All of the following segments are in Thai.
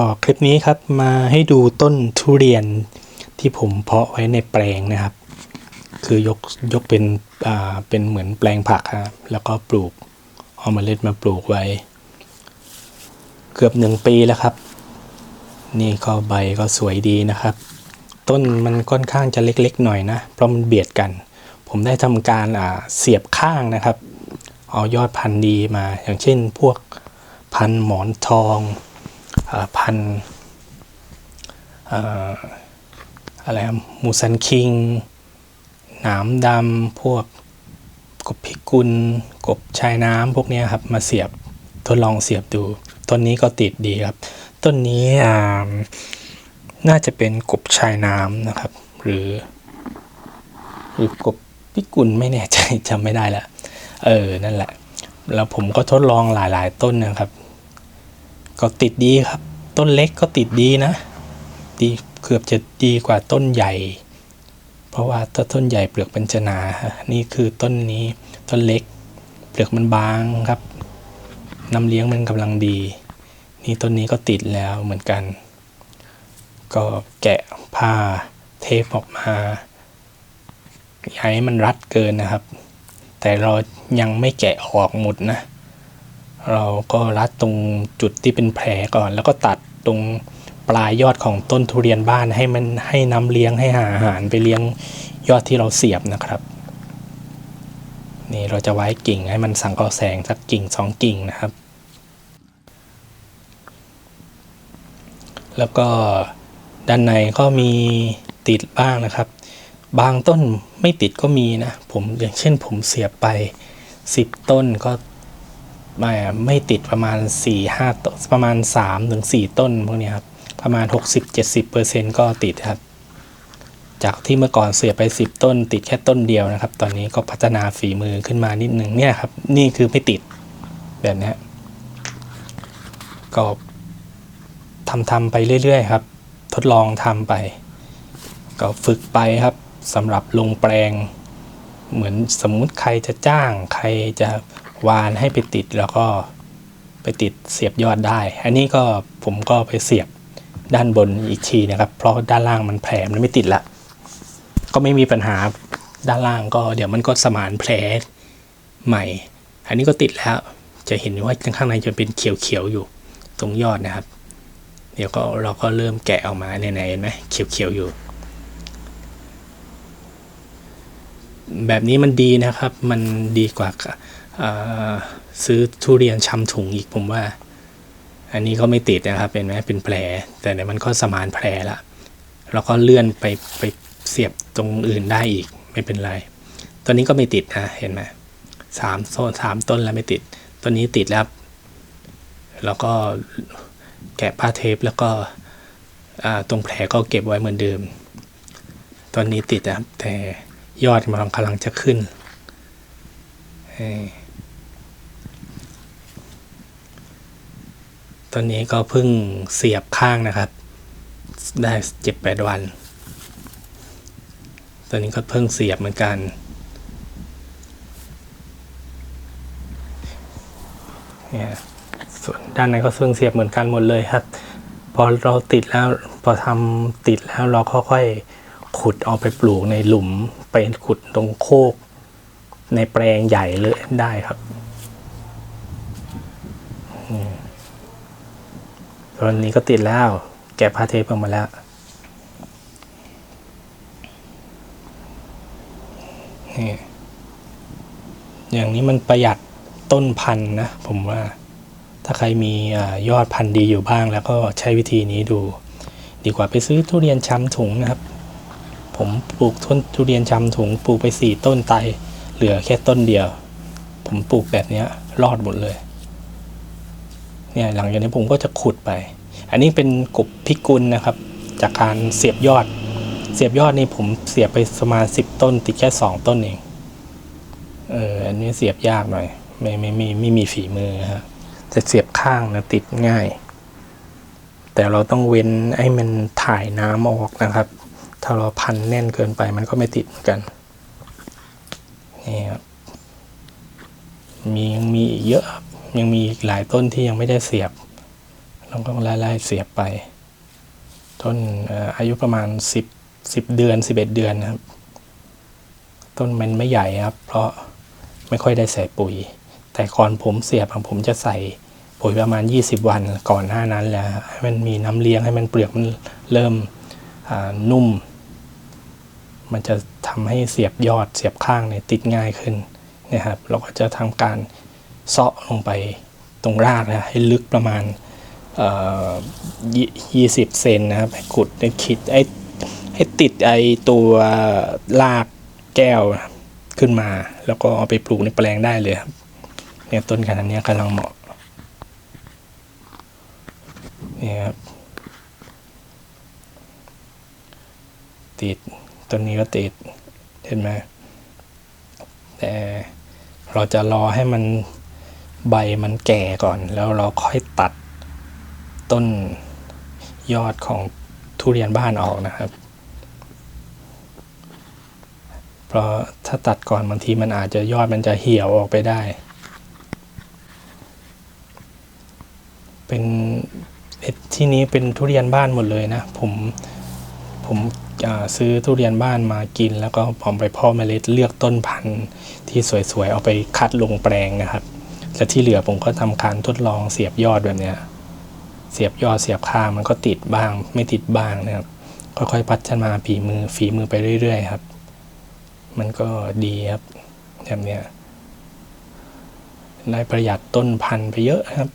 ก็คลิปนี้ครับมาให้ดูต้นทุเรียนที่ผมเพาะไว้ในแปลงนะครับ คือยกยกเป็นอ่าเป็นเหมือนแปลงผักครับแล้วก็ปลูกเอาเมล็ดมาปลูกไว้ เกือบหนึ่งปีแล้วครับ นี่ก็ใบก็สวยดีนะครับ ต้นมันค่อนข้างจะเล็กๆหน่อยนะเพราะมันเบียดกัน ผมได้ทำการอ่าเสียบข้างนะครับ เอายอดพันธุ์ดีมา อย่างเช่นพวกพันธุ์หมอนทองอ พันธุ์อ่าอะไรครับมูซันคิง หนามดำพวกกบพิกุล กบชายน้ำพวกนี้ครับ มาเสียบทดลองเสียบดู ต้นนี้ก็ติดดีครับ ต้นนี้น่าจะเป็นกบชายน้ำนะครับ หรือ หรือกบพิกุลไม่แน่ใจจำไม่ได้ละเออ นั่นแหละ แล้วผมก็ทดลองหลาย ๆ ต้นนะครับ ก็ติดดีครับ ต้นเล็กก็ติดดีนะ ดีเกือบจะดีกว่าต้นใหญ่ เพราะว่าถ้าต้นใหญ่เปลือกมันจะหนาฮะนี่คือต้นนี้ต้นเล็ก เปลือกมันบางครับน้ำเลี้ยงมันกำลังดี นี่ต้นนี้ก็ติดแล้วเหมือนกัน ก็แกะผ้าเทปออกมาอย่าให้มันรัดเกินนะครับ แต่เรายังไม่แกะออกหมดนะ เราก็รัดตรงจุดที่เป็นแผลก่อน แล้วก็ตัดตรงปลายยอดของต้นทุเรียนบ้านให้มันให้น้ำเลี้ยงให้หาอาหารไปเลี้ยงยอดที่เราเสียบนะครับนี่เราจะไว้กิ่งให้มันสังเคราะห์แสงสักกิ่งสองกิ่งนะครับ แล้วก็ด้านในก็มีติดบ้างนะครับ บางต้นไม่ติดก็มีนะ ผมอย่างเช่นผมเสียบไป 10 ต้นก็ ไม่ไม่ติดประมาณ 4 5ต้นประมาณ 3 ถึง 4 ต้นพวกนี้ครับ ประมาณ 60-70%ก็ติดครับ จากที่เมื่อก่อนเสียไป 10 ต้น ติดแค่ต้นเดียวนะครับ ตอนนี้ก็พัฒนาฝีมือขึ้นมานิดนึงเนี่ยครับ นี่คือไม่ติดแบบนี้ก็ทำทำไปเรื่อยๆครับ ทดลองทำไป ก็ฝึกไปครับสำหรับลงแปลง เหมือนสมมุติใครจะจ้างใครจะ วานให้ไปติดแล้วก็ไปติดเสียบยอดได้ อันนี้ก็ผมก็ไปเสียบด้านบนอีกทีนะครับ เพราะด้านล่างมันแผลมันไม่ติดละ ก็ไม่มีปัญหาด้านล่างก็เดี๋ยวมันก็สมานแผลใหม่ อันนี้ก็ติดแล้ว จะเห็นว่าข้างในจะเป็นเขียวๆอยู่ตรงยอดนะครับ เดี๋ยวก็เราก็เริ่มแกะออกมาเนี่ยๆเห็นไหมเขียวๆอยู่ แบบนี้มันดีนะครับ มันดีกว่า ซื้อทุเรียนชำถุงอีกผมว่า อันนี้ก็ไม่ติดนะครับเป็นไหมเป็นแผล แต่เนี่ยมันก็สมานแผลละแล้วก็เลื่อนไปไปเสียบตรงอื่นได้อีกไม่เป็นไร ตัวนี้ก็ไม่ติดนะเห็นไหมสามโซนสามต้นแล้วไม่ติด ตัวนี้ติดแล้ว แล้วก็แกะผ้าเทปแล้วก็ตรงแผลก็เก็บไว้เหมือนเดิม ตอนนี้ติดนะครับแต่ยอดมันกำลังจะขึ้นเอ่อ ตอนนี้ก็เพิ่งเสียบข้างนะครับ ได้เจ็ดแปดวันตอนนี้ก็เพิ่งเสียบเหมือนกัน เนี่ยส่วนด้านในก็เพิ่งเสียบเหมือนกันหมดเลยครับ พอเราติดแล้วพอทำติดแล้วเราค่อยๆขุดเอาไปปลูกในหลุมไปขุดตรงโคก ในแปลงใหญ่เลยได้ครับ อืม ตอนนี้ก็ติดแล้ว แกะผ้าเทปออกมาแล้ว นี่อย่างนี้มันประหยัดต้นพันธุ์นะ ผมว่า ถ้าใครมีอยอดพันธุ์ดีอยู่บ้าง แล้วก็ใช้วิธีนี้ดู ดีกว่าไปซื้อทุเรียนช้ำถุงนะครับ ผมปลูกต้นทุเรียนช้ำถุง ปลูกไปสี่ต้นตายเหลือแค่ต้นเดียว ผมปลูกแบบนี้รอดหมดเลย เนี่ยหลังจากนี้ผมก็จะขุดไป อันนี้เป็นกบพิกุลนะครับ จากการเสียบยอด เสียบยอดนี่ผมเสียบไปประมาณสิบต้น ติดแค่สองต้นเอง เอออันนี้เสียบยากหน่อย ไม่ไม่ไม่ไม่มีฝีมือฮะจะเสียบข้างนะติดง่าย แต่เราต้องเว้นให้มันถ่ายน้ำออกนะครับ ถ้าเราพันแน่นเกินไปมันก็ไม่ติดเหมือนกันนี่ครับมียังมีเยอะครับ ยังมีอีกหลายต้นที่ยังไม่ได้เสียบแล้วก็ไล่ๆเสียบไป ต้นอายุประมาณ 10 10 เดือน 11 เดือนนะครับ ต้นมันไม่ใหญ่ครับ เพราะไม่ค่อยได้ใส่ปุ๋ย แต่ก่อนผมเสียบอะผมจะใส่ปุ๋ยประมาณ 20 วันก่อนหน้านั้นแล้วให้มันมีน้ำเลี้ยงให้มันเปลือกมันเริ่มนุ่ม มันจะทำให้เสียบยอดเสียบข้างเนี่ยติดง่ายขึ้นนะครับเราก็จะทำการ เซาะลงไปตรงรากนะให้ลึกประมาณยี่สิบเซนนะครับขุดให้คิดไอ้ให้ติดไอ้ตัวรากแก้วขึ้นมา แล้วก็เอาไปปลูกในแปลงได้เลยครับเนี่ยต้นขนาดเนี้ยกำลังเหมาะนี่ครับติดต้นนี้ก็ติดเห็นไหมแต่เราจะรอให้มัน ใบมันแก่ก่อน แล้วเราค่อยตัดต้นยอดของทุเรียนบ้านออกนะครับ เพราะถ้าตัดก่อนบางทีมันอาจจะยอดมันจะเหี่ยวออกไปได้ เป็นที่นี้เป็นทุเรียนบ้านหมดเลยนะ ผมผมซื้อทุเรียนบ้านมากิน แล้วก็ผมไปพาะเมล็ดเลือกต้นพันธุ์ที่สวยๆ เอาไปคัดลงแปลงนะครับ และที่เหลือผมก็ทำการทดลองเสียบยอดแบบเนี้ย เสียบยอดเสียบข้างมันก็ติดบ้าง ไม่ติดบ้างนะครับ ค่อยๆพัฒนาฝีมือฝีมือไปเรื่อยๆครับ มันก็ดีครับแบบเนี้ยได้ประหยัดต้นพันไปเยอะครับ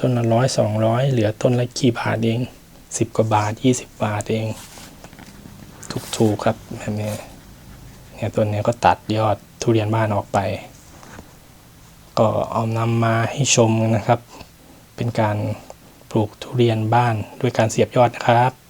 ต้นละร้อยสองร้อยเหลือต้นละกี่บาทเองสิบกว่าบาทยี่สิบบาทเอง ถูกๆครับแบบนี้เนี่ยต้นนี้ก็ตัดยอดทุเรียนบ้านออกไป ก็เอานำมาให้ชมนะครับ เป็นการปลูกทุเรียนบ้านด้วยการเสียบยอดนะครับ